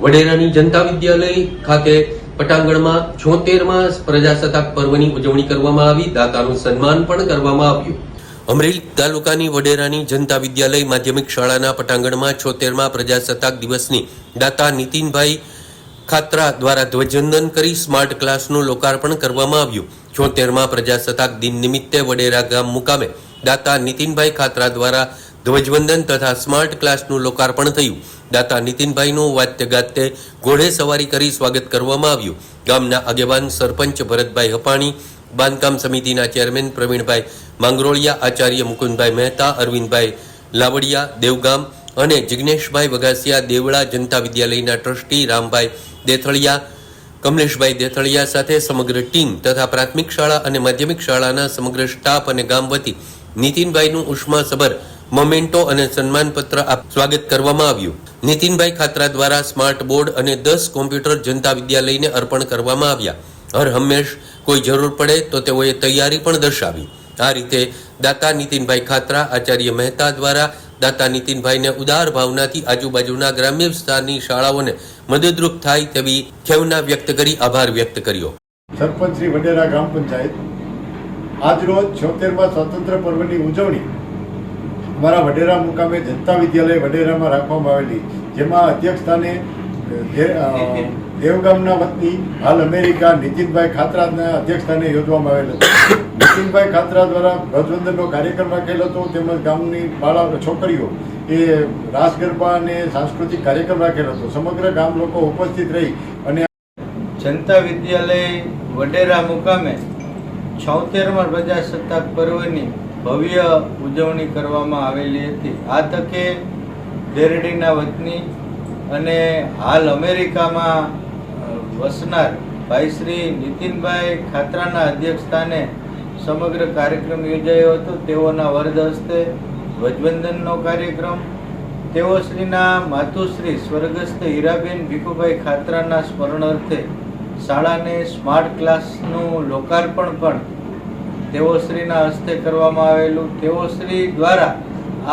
વડેરાની જનતા વિદ્યાલય ખાતે પટાંગણમાં છોતેરમાં પ્રજાસત્તાક પર્વની ઉજવણી કરવામાં આવી. દાતાનું સન્માન પણ કરવામાં આવ્યું. અમરેલી તાલુકાની વડેરાની જનતા વિદ્યાલય માધ્યમિક શાળાના પટાંગણમાં છોતેરમાં પ્રજાસત્તાક દિવસની દાતા નીતિનભાઈ ખાત્રા દ્વારા ધ્વજવંદન કરી સ્માર્ટ ક્લાસનું લોકાર્પણ કરવામાં આવ્યું. છોતેરમાં પ્રજાસત્તાક દિન નિમિત્તે વડેરા ગામ મુકામે દાતા નીતિનભાઈ ખાત્રા દ્વારા ધ્વજવંદન તથા સ્માર્ટ ક્લાસનું લોકાર્પણ થયું. દાતા નીતિનભાઈનું વાત્ય ગાતે ઘોડે સવારી કરી સ્વાગત કરવામાં આવ્યું. ગામના આગેવાન સરપંચ ભરતભાઈ હપાણી, બાંધકામ સમિતિના ચેરમેન પ્રવીણભાઈ માંગરોળિયા, આચાર્ય મુકુંદભાઈ મહેતા, અરવિંદભાઈ લાવડિયા, દેવગામ અને જિગ્નેશભાઈ વગાસિયા દેવળા જનતા વિદ્યાલયના ટ્રસ્ટી રામભાઈ દેથળિયા, કમલેશભાઈ દેથળિયા સાથે સમગ્ર ટીમ તથા પ્રાથમિક શાળા અને માધ્યમિક શાળાના સમગ્ર સ્ટાફ અને ગામ વતી નીતિનભાઈનું ઉષ્માસભર મોમેન્ટો અને સન્માનપત્ર સ્વાગત કરવામાં આવ્યું. નીતિનભાઈ ખાત્રા દ્વારા સ્માર્ટ બોર્ડ અને દસ કોમ્પ્યુટર જનતા વિદ્યાલયને અર્પણ કરવામાં આવ્યા. હર હંમેશ કોઈ જરૂર પડે તો તેઓએ તૈયારી પણ દર્શાવી. આ રીતે દાતા નીતિનભાઈ ખાત્રા, આચાર્ય મહેતા દ્વારા દાતા નીતિનભાઈને ઉદાર ભાવનાથી આજુબાજુના ગ્રામ્ય વિસ્તારની શાળાઓને મદદરૂપ થાય તેવી ખેવના વ્યક્ત કરી આભાર વ્યક્ત કર્યો. સરપંચ શ્રી વડેરા ગ્રામ પંચાયત, આજરોજ છોતેરમાં સ્વતંત્ર પર્વની ઉજવણી અમારા વડેરા મુકામે જનતા વિદ્યાલય વડેરામાં રાખવામાં આવેલી, જેમાં અધ્યક્ષ સ્થાને દેવગામના વતની હાલ અમેરિકા નીતિનભાઈ ખાતરાના અધ્યક્ષ સ્થાને યોજવામાં આવેલ હતો. નીતિનભાઈ ખાતરા દ્વારા ધ્વજવંદનનો કાર્યક્રમ રાખેલો હતો. તેમજ ગામની બાળા, છોકરીઓ એ રાસ ગરબા અને સાંસ્કૃતિક કાર્યક્રમ રાખેલો હતો. સમગ્ર ગામ લોકો ઉપસ્થિત રહી અને જનતા વિદ્યાલય વડેરા મુકામે છોતેરમાં પ્રજાસત્તાક પર્વની ભવ્ય ઉજવણી કરવામાં આવેલી હતી. આ તકે દેરડીના વતની અને હાલ અમેરિકામાં વસનાર ભાઈ શ્રી નીતિનભાઈ ખાતરાના અધ્યક્ષસ્થાને સમગ્ર કાર્યક્રમ યોજાયો હતો. તેઓના વરદ હસ્તે ધ્વજવંદનનો કાર્યક્રમ. તેઓ શ્રીના માતુશ્રી સ્વર્ગસ્થ હીરાબેન ભીખુભાઈ ખાતરાના સ્મરણાર્થે શાળાને સ્માર્ટ ક્લાસનું લોકાર્પણ પણ તેઓ શ્રીના હસ્તે કરવામાં આવેલું, તેઓ શ્રી દ્વારા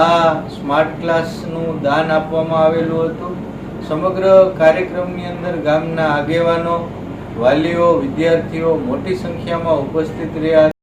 આ સ્માર્ટ ક્લાસનું દાન આપવામાં આવેલું હતું. સમગ્ર કાર્યક્રમની અંદર ગામના આગેવાનો, વાલીઓ, વિદ્યાર્થીઓ મોટી સંખ્યામાં ઉપસ્થિત રહ્યા